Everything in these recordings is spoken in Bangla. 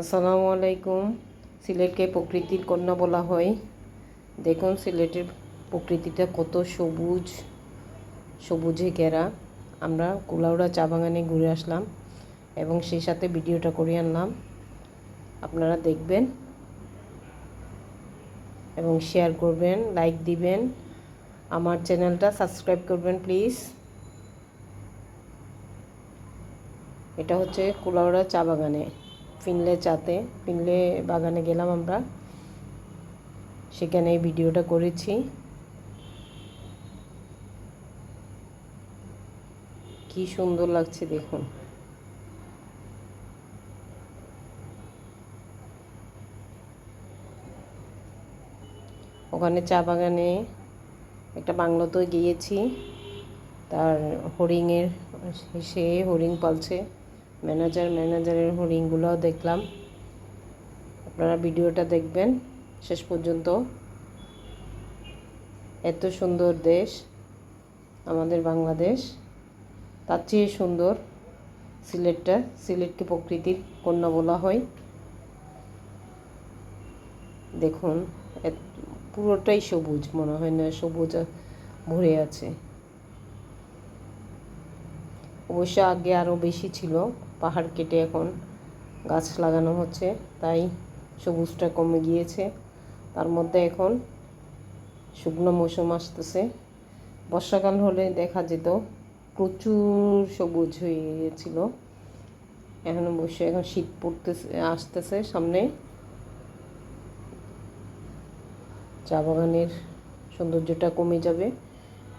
আসসালামু আলাইকুম। সিলেটকে প্রকৃতির কন্যা বলা হয়। দেখুন সিলেটের প্রকৃতিটা কত সবুজ, সবুজে ঘেরা। আমরা কুলাউড়া, চা বাগানে ঘুরে আসলাম এবং সেই সাথে ভিডিওটা করে আনলাম। আপনারা দেখবেন এবং শেয়ার করবেন লাইক দিবেন। আমার চ্যানেলটা সাবস্ক্রাইব করবেন প্লিজ এটা হচ্ছে কুলাউড়া চা বাগানে। ফিনলে চাতে ফিনলে বাগানে গেলাম আমরা। সেখানে এই ভিডিওটা করেছি। কি সুন্দর লাগছে দেখুন। ওখানে চা বাগানে একটা বাংলোতেও গিয়েছি। তার হরিংয়ের সে হরিং পালছে। ম্যানেজার ম্যানেজারের হরিংগুলোও দেখলাম। আপনারা ভিডিওটা দেখবেন, শেষ পর্যন্ত। এত সুন্দর দেশ, আমাদের বাংলাদেশ। তার চেয়ে সুন্দর সিলেটটা, সিলেটকে প্রকৃতির কন্যা বলা হয়। দেখুন পুরোটাই সবুজ, মনে হয় না সবুজ ভরে আছে। অবশ্য আগে আরও বেশি ছিল। পাহাড় কেটে এখন গাছ লাগানো হচ্ছে, তাই সবুজটা কমে গিয়েছে। তার মধ্যে এখন শুকনো মৌসুম আসতেছে। বর্ষাকাল হলে দেখা যেত প্রচুর সবুজ হয়ে গিয়েছিল এখন অবশ্য এখন শীত পড়তেছে, আসতেছে সামনে। চা বাগানের সৌন্দর্যটা কমে যাবে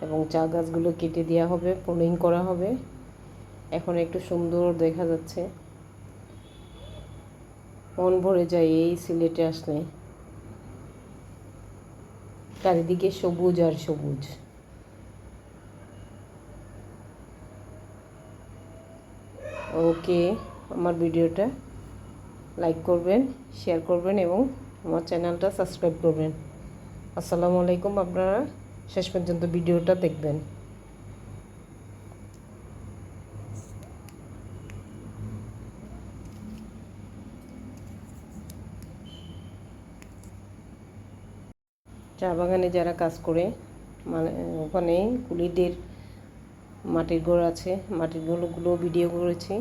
এবং চা গাছগুলো কেটে দেওয়া হবে, পোলিং করা হবে। এখন একটু সুন্দর দেখা যাচ্ছে। মন ভরে যায় এই সিলেটে আসলে। চারিদিকে সবুজ আর সবুজ। ওকে, আমার ভিডিওটা লাইক করবেন, শেয়ার করবেন এবং আমার চ্যানেলটা সাবস্ক্রাইব করবেন। আসসালামু আলাইকুম, আপনারা শেষ পর্যন্ত ভিডিওটা দেখবেন। চা বাগানে যারা কাজ করে মানে ওখানে কুলিদের মাটির ঘর আছে, মাটির ঘরগুলো ভিডিও করেছি।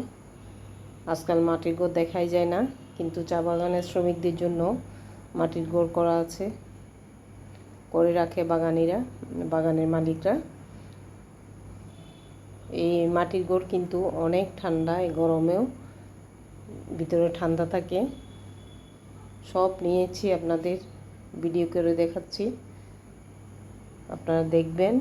আজকাল মাটির ঘর দেখাই যায় না, কিন্তু চা বাগানের শ্রমিকদের জন্য মাটির ঘর করা আছে। করে রাখে বাগানিরা, বাগানের মালিকরা। এই মাটির ঘর কিন্তু অনেক ঠান্ডা, এই গরমেও ভিতরে ঠান্ডা থাকে। সব নিয়েছি আপনাদের ভিডিও করে দেখাচ্ছি। আপনারা দেখবেন।